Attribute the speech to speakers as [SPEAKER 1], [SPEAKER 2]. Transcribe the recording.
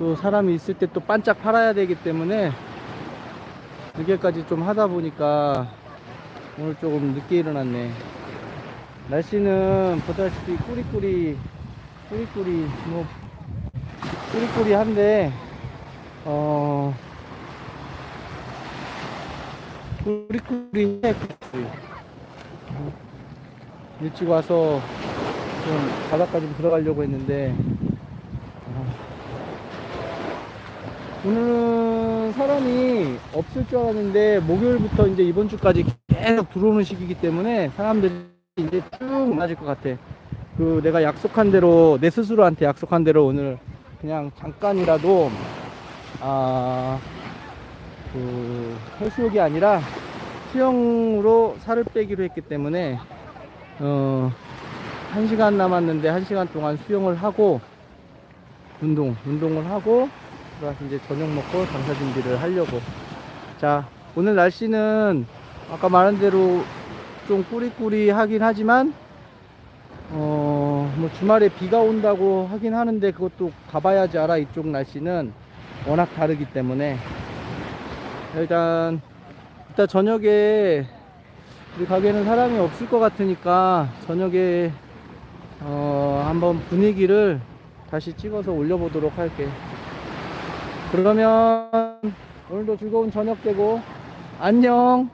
[SPEAKER 1] 또 사람이 있을 때 또 반짝 팔아야 되기 때문에 늦게까지 좀 하다 보니까 오늘 조금 늦게 일어났네. 날씨는 보다시피 꾸리꾸리 꾸리꾸리 뭐 꾸리꾸리 한데 어 꾸리꾸리 해 꾸리꾸리. 일찍 와서 좀좀 들어가려고 했는데 어, 오늘은 사람이 없을 줄 알았는데 목요일부터 이제 이번 주까지 계속 들어오는 시기이기 때문에 사람들이 이제 쭉 많아질 것 같아. 그 내가 약속한 대로 내 스스로한테 약속한 대로 오늘 그냥 잠깐이라도 아그 해수욕이 아니라 수영으로 살을 빼기로 했기 때문에 어, 한 시간 남았는데 한 시간 동안 수영을 하고 운동, 운동을 하고 들어와서 이제 저녁 먹고 장사 준비를 하려고. 자, 오늘 날씨는 아까 말한 대로 좀 꾸리꾸리 하긴 하지만 어, 뭐 주말에 비가 온다고 하긴 하는데 그것도 가봐야지 알아. 이쪽 날씨는 워낙 다르기 때문에 일단 이따 저녁에 우리 가게는 사람이 없을 것 같으니까 저녁에 어 한번 분위기를 다시 찍어서 올려보도록 할게. 그러면 오늘도 즐거운 저녁 되고 안녕.